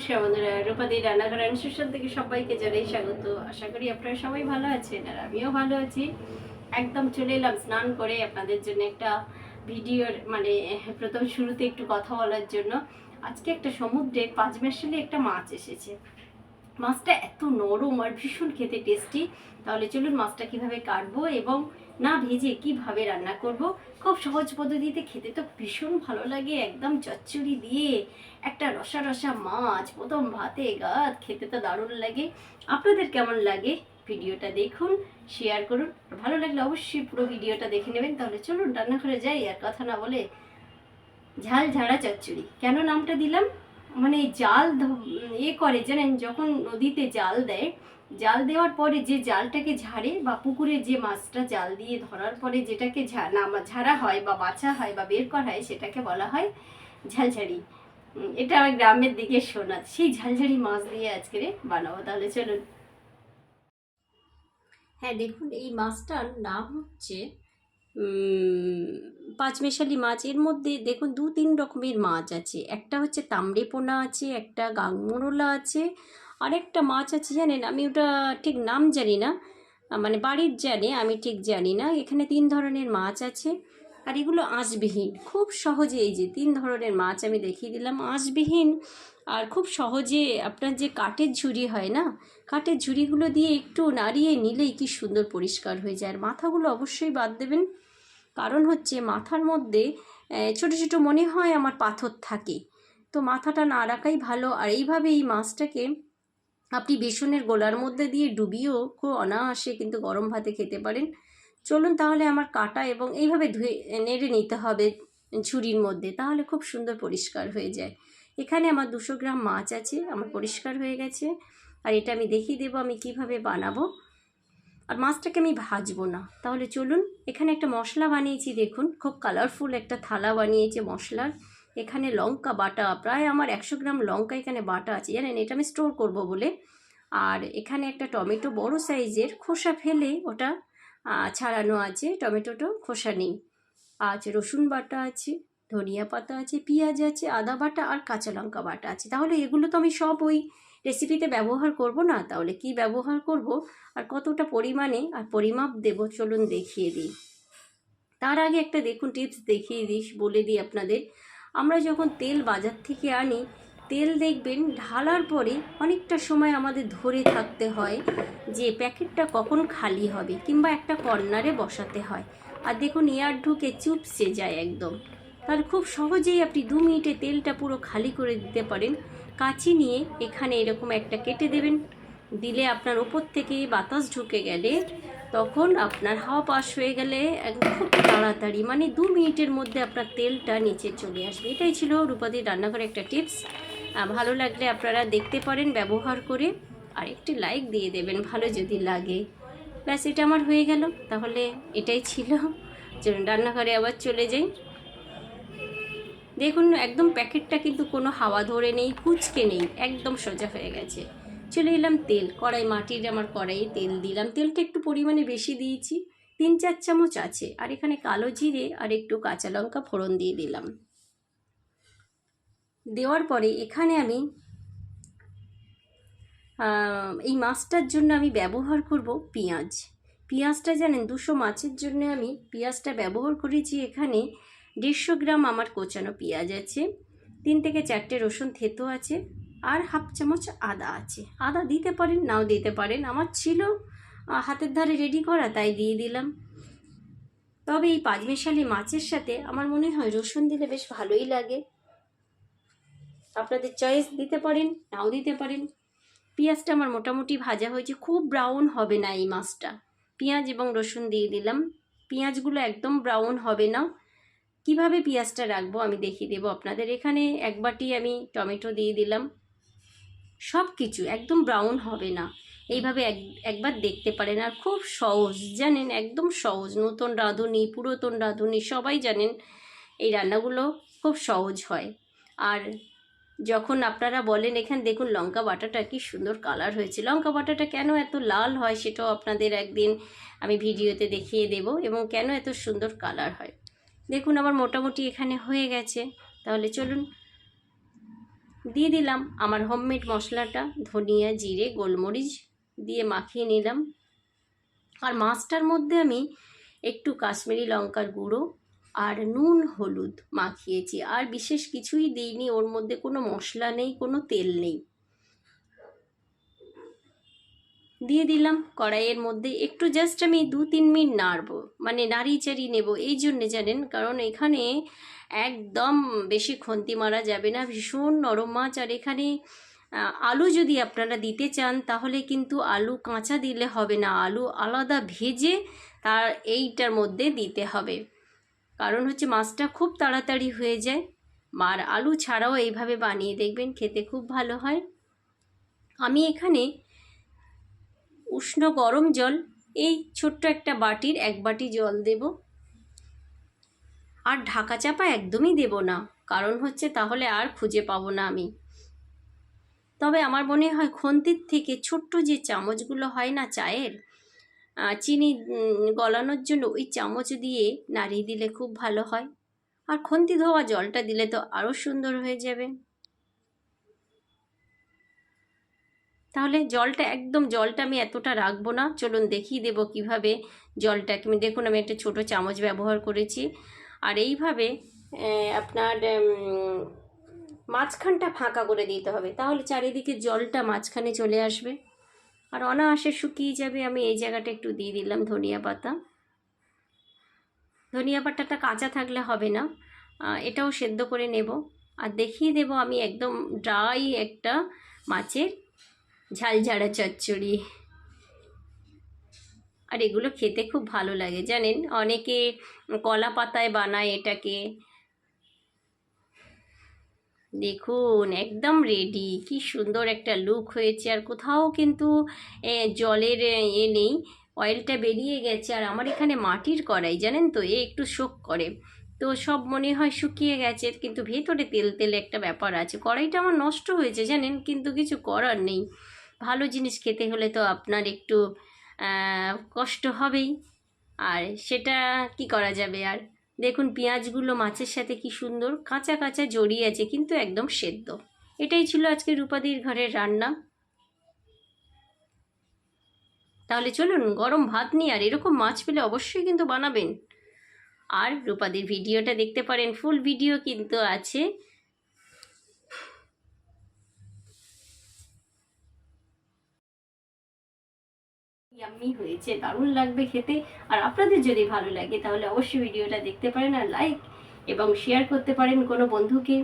নমস্কার বন্ধুরা রূপাদি রান্নাঘর অনুষ্ঠান থেকে সবাইকে জানাই স্বাগত। আশা করি আপনারা সবাই ভালো আছেন আর আমিও ভালো আছি। একদম চলে এলাম স্নান করে আপনাদের জন্য একটা ভিডিওর মানে প্রথম শুরুতে একটু কথা বলার জন্য। আজকে একটা সমুদ্রে পাঁচ পাঁচমেশালি একটা মাছ এসেছে। মাছটা এত নরম আর ভীষণ খেতে টেস্টি তাহলে চলুন মাছটা কীভাবে কাটবো এবং না ভেজে কীভাবে রান্না করব? খুব সহজ পদ্ধতিতে খেতে তো ভীষণ ভালো লাগে, একদম চচ্চড়ি দিয়ে একটা রসা রসা মাছ, প্রথম ভাতে গাত খেতে তো দারুণ লাগে। আপনাদের কেমন লাগে? ভিডিওটা দেখুন শেয়ার করুন। ভালো লাগলে অবশ্যই পুরো ভিডিওটা দেখে নেবেন। তাহলে চলুন রান্নাঘরে যাই আর কথা না বলে ঝাল ঝাড়া চচ্চড়ি। কেন নামটা দিলাম? মানে জাল ইয়ে করে, জানেন, যখন নদীতে জাল দেয়, জাল দেওয়ার পরে যে জালটাকে ঝাড়ে বা পুকুরে যে মাছটা জাল দিয়ে ধরার পরে যেটাকে ঝাড়া হয় বা বাছা হয় বা বের করা হয়, সেটাকে বলা হয় ঝালঝাড়ি। এটা আমার গ্রামের দিকে শোনা। সেই ঝালঝাড়ি মাছ দিয়ে আজকে বানাবো। তাহলে চলুন। হ্যাঁ দেখুন, এই মাছটার নাম হচ্ছে পাঁচমেশালি মাছ। এর মধ্যে দেখুন দু তিন রকমের মাছ আছে। একটা হচ্ছে তামড়ে পোনা আছে, একটা গাংমোরলা আছে, আরেকটা মাছ আছে জানেন, আমি ওটা ঠিক নাম জানি না মানে বাড়ির জানে, আমি ঠিক জানি না। এখানে তিন ধরনের মাছ আছে আর এগুলো আঁশবিহীন। খুব সহজে এই যে তিন ধরনের মাছ আমি দেখিয়ে দিলাম। আঁশবিহীন আর খুব সহজে আপনার যে কাঠের ঝুড়ি হয় না কাঠের ঝুড়িগুলো দিয়ে একটু নাড়িয়ে নিলেই কি সুন্দর পরিষ্কার হয়ে যায়। আর মাথাগুলো অবশ্যই বাদ দেবেন। কারণ হচ্ছে মাথার মধ্যে ছোট ছোট মনে হয় আমার পাথর থাকে। তো মাথাটা না রাখাই ভালো। আর এইভাবে এই মাছটাকে আপনি বেসনের গোলার মধ্যে দিয়ে ডুবিয়েও খুব অনায়াসে কিন্তু গরম ভাতে খেতে পারেন। চলুন তাহলে আমার কাটা এবং এইভাবে ধুয়ে নেড়ে নিতে হবে ঝুড়ির মধ্যে, তাহলে খুব সুন্দর পরিষ্কার হয়ে যায়। এখানে আমার দুশো গ্রাম মাছ আছে, আমার পরিষ্কার হয়ে গেছে। আর এটা আমি দেখিয়ে দেবো আমি কীভাবে বানাবো। আর মাছটাকে আমি ভাজবো না। তাহলে চলুন, এখানে একটা মশলা বানিয়েছি, দেখুন, খুব কালারফুল একটা থালা বানিয়েছে মশলার। এখানে লঙ্কা বাটা, প্রায় আমার একশো গ্রাম লঙ্কা এখানে বাটা আছে, জানেন? এটা আমি স্টোর করব বলে। আর এখানে একটা টমেটো বড় সাইজের খোসা ফেলে ওটা ছাড়ানো আছে, টমেটোটা খোসা নেই। আছে রসুন বাটা আছে, ধনিয়া পাতা আছে, পেঁয়াজ আছে, আদা বাটা আর কাঁচা লঙ্কা বাটা আছে। তাহলে এগুলো তো আমি সব ওই রেসিপিতে ব্যবহার করব না, তাহলে কি ব্যবহার করব? আর কতটা পরিমাণে আর পরিমাপ দেব? চলুন দেখিয়ে দিই। তার আগে একটা দেখুন টিপস দেখিয়ে দিস, বলে দিই আপনাদের। আমরা যখন তেল বাজার থেকে আনি, তেল দেখবেন ঢালার পরে অনেকটা সময় আমাদের ধরে থাকতে হয় যে প্যাকেটটা কখন খালি হবে কিংবা একটা কর্নারে বসাতে হয়। আর দেখুন এয়ার ঢুকে চুপসে যায় একদম। তাহলে খুব সহজেই আপনি দু মিনিটে তেলটা পুরো খালি করে দিতে পারেন। কাঁচি নিয়ে এখানে এরকম একটা কেটে দেবেন। দিলে আপনার ওপর থেকে বাতাস ঢুকে গেলে তখন আপনার হাওয়া পাস হয়ে গেলে একদম খুব তাড়াতাড়ি মানে দু মিনিটের মধ্যে আপনার তেলটা নিচে চলে আসবে। এটাই ছিল রূপাদির রান্নাঘরে একটা টিপস। ভালো লাগলে আপনারা দেখতে পারেন, ব্যবহার করে আর একটি লাইক দিয়ে দেবেন, ভালো যদি লাগে। ব্যাস, এটা আমার হয়ে গেল। তাহলে এটাই ছিল। চলুন, রান্নাঘরে আবার চলে যাই। দেখুন, একদম প্যাকেটটা কিন্তু কোনো হাওয়া ধরে নেই, কুচকে নেই, একদম সোজা হয়ে গেছে। চলে এলাম তেল, কড়াই মাটির আমার কড়াইয়ে তেল দিলাম। তেলটা একটু পরিমাণে বেশি দিয়েছি, তিন চার চামচ আছে, আর এখানে কালো জিরে আর একটু কাঁচা লঙ্কা ফোড়ন দিয়ে দিলাম। দেওয়ার পরে এখানে আমি এই মাছটার জন্য আমি ব্যবহার করব পেঁয়াজ। পেঁয়াজটা জানেন, দুশো মাছের জন্য আমি পেঁয়াজটা ব্যবহার করেছি এখানে দেড়শো গ্রাম আমার কোচানো পেঁয়াজ আছে, তিন থেকে চারটে রসুন থেতো আছে, আর হাফ চামচ আদা আছে। আদা দিতে পারেন, নাও দিতে পারেন। আমার ছিল হাতের ধারে রেডি করা, তাই দিয়ে দিলাম। তবে এই পাঁচমিশালি মাছের সাথে আমার মনে হয় রসুন দিলে বেশ ভালোই লাগে। আপনাদের চয়েস দিতে পারেন, নাও দিতে পারেন। পেঁয়াজটা আমার মোটামুটি ভাজা হয়েছে, খুব ব্রাউন হবে না এই মাছটা। পেঁয়াজ এবং রসুন দিয়ে দিলাম। পেঁয়াজগুলো একদম ব্রাউন হবে না। কীভাবে পেঁয়াজটা রাখব আমি দেখিয়ে দেবো আপনাদের। এখানে এক বাটি আমি টমেটো দিয়ে দিলাম। সব কিছু একদম ব্রাউন হবে না। এইভাবে এক, একবার দেখতে পারেন আর খুব সহজ, জানেন? একদম সহজ। নতুন রাঁধুনি, পুরাতন রাঁধুনি, সবাই জানেন এই রান্নাগুলো খুব সহজ হয়। আর যখন আপনারা বলেন এখানে, দেখুন লঙ্কা বাটাটা কি সুন্দর কালার হয়েছে। লঙ্কা বাটাটা কেন এত লাল হয় সেটাও আপনাদের একদিন আমি ভিডিওতে দেখিয়ে দেব। এবং কেন এত সুন্দর কালার হয়? দেখুন আমার মোটামুটি এখানে হয়ে গেছে। তাহলে চলুন। দিয়ে দিলাম আমার হোমমেড মশলাটা, ধনিয়া, জিরে, গোলমরিচ দিয়ে মাখিয়ে নিলাম। আর মাছটার মধ্যে আমি একটু কাশ্মীরি লঙ্কার গুঁড়ো আর নুন, হলুদ মাখিয়েছি। আর বিশেষ কিছুই দিইনি, ওর মধ্যে কোনো মশলা নেই, কোনো তেল নেই। দিয়ে দিলাম। কড়াইয়ের মধ্যে একটু জাস্ট আমি দু তিন মিনিট নাড়বো। মানে নাড়ি চাড়ি নেব। এই জন্যে জানেন, কারণ এখানে একদম বেশি খন্তি মারা যাবে না। ভীষণ নরম মাছ। আর এখানে আলু যদি আপনারা দিতে চান, তাহলে কিন্তু আলু কাঁচা দিলে হবে না। আলু আলাদা ভেজে তার এইটার মধ্যে দিতে হবে। কারণ হচ্ছে মাছটা খুব তাড়াতাড়ি হয়ে যায়। আর আলু ছাড়াও এইভাবে বানিয়ে দেখবেন, খেতে খুব ভালো হয়। আমি এখানে উষ্ণ গরম জল, এই ছোট্ট একটা বাটির এক বাটি জল দেব। আর ঢাকা চাপা একদমই দেব না, কারণ হচ্ছে তাহলে আর খুঁজে পাবো না আমি। তবে আমার মনে হয় খন্তির থেকে ছোট্ট যে চামচগুলো হয় না চায়ের চিনি গলানোর জন্য ওই চামচ দিয়ে নাড়িয়ে দিলে খুব ভালো হয়। আর খন্তি ধোয়া জলটা দিলে তো আরও সুন্দর হয়ে যাবে। তাহলে জলটা, একদম জলটা আমি এতটা রাখব না। চলুন দেখিয়ে দেবো কীভাবে জলটাকে। আমি দেখুন, আমি একটা ছোট চামচ ব্যবহার করেছি। আর এইভাবে আপনার মাঝখানটা ফাঁকা করে দিতে হবে। তাহলে চারিদিকে জলটা মাঝখানে চলে আসবে। আর অনায়াসে শুকিয়ে যাবে। আমি এই জায়গাটা একটু দিয়ে দিলাম ধনিয়া পাতা। ধনিয়া পাতাটা কাঁচা থাকলে হবে না। এটাও সেদ্ধ করে নেব। আর দেখিয়ে দেব আমি একদম ড্রাই একটা মাছের ঝালঝাড়া চচ্চড়ি। আর এগুলো খেতে খুব ভালো লাগে, জানেন? অনেকে কলা পাতায় বানায় এটাকে। দেখুন, একদম রেডি কি সুন্দর একটা লুক হয়েছে। আর কোথাও কিন্তু জলের, এ নেই। অয়েলটা বেরিয়ে গেছে। আর আমার এখানে মাটির কড়াই, জানেন তো? এ একটু শোক করে। তো সব মনে হয় শুকিয়ে গেছে, কিন্তু ভেতরে তেল তেল একটা ব্যাপার আছে। কড়াইটা আমার নষ্ট হয়েছে, জানেন? কিন্তু কিছু করার নেই। ভালো জিনিস খেতে হলে তো আপনার একটু কষ্ট হবেই। আর সেটা কি করা যাবে? আর দেখুন, পেঁয়াজগুলো মাছের সাথে কি সুন্দর কাঁচা কাঁচা জড়িয়ে আছে, কিন্তু একদম সেদ্ধ। এটাই ছিল আজকে রূপাদির ঘরের রান্না। তাহলে চলুন, গরম ভাত নিয়ে, আর এরকম মাছ পেলে অবশ্যই কিন্তু বানাবেন। আর রূপাদির ভিডিওটা দেখতে পারেন, ফুল ভিডিও কিন্তু আছে। ইয়াম্মি হয়েছে, দারুণ লাগবে খেতে। আর আপনাদের যদি ভালো লাগে, তাহলে অবশ্যই ভিডিওটা দেখতে পারেন আর লাইক এবং শেয়ার করতে পারেন কোনো বন্ধুকে।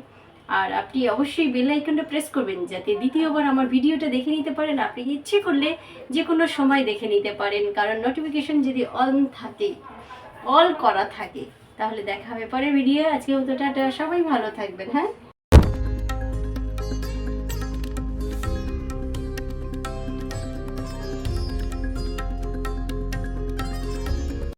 আর আপনি অবশ্যই বেল আইকনটা প্রেস করবেন, যাতে দ্বিতীয়বার আমার ভিডিওটা দেখে নিতে পারেন। আপনি ইচ্ছে করলে যে কোনো সময় দেখে নিতে পারেন, কারণ নোটিফিকেশন যদি অন থাকে অল করা থাকে, তাহলে দেখা হবে পরের ভিডিও আজকে মতো টাটা, সবাই ভালো থাকবেন হ্যাঁ?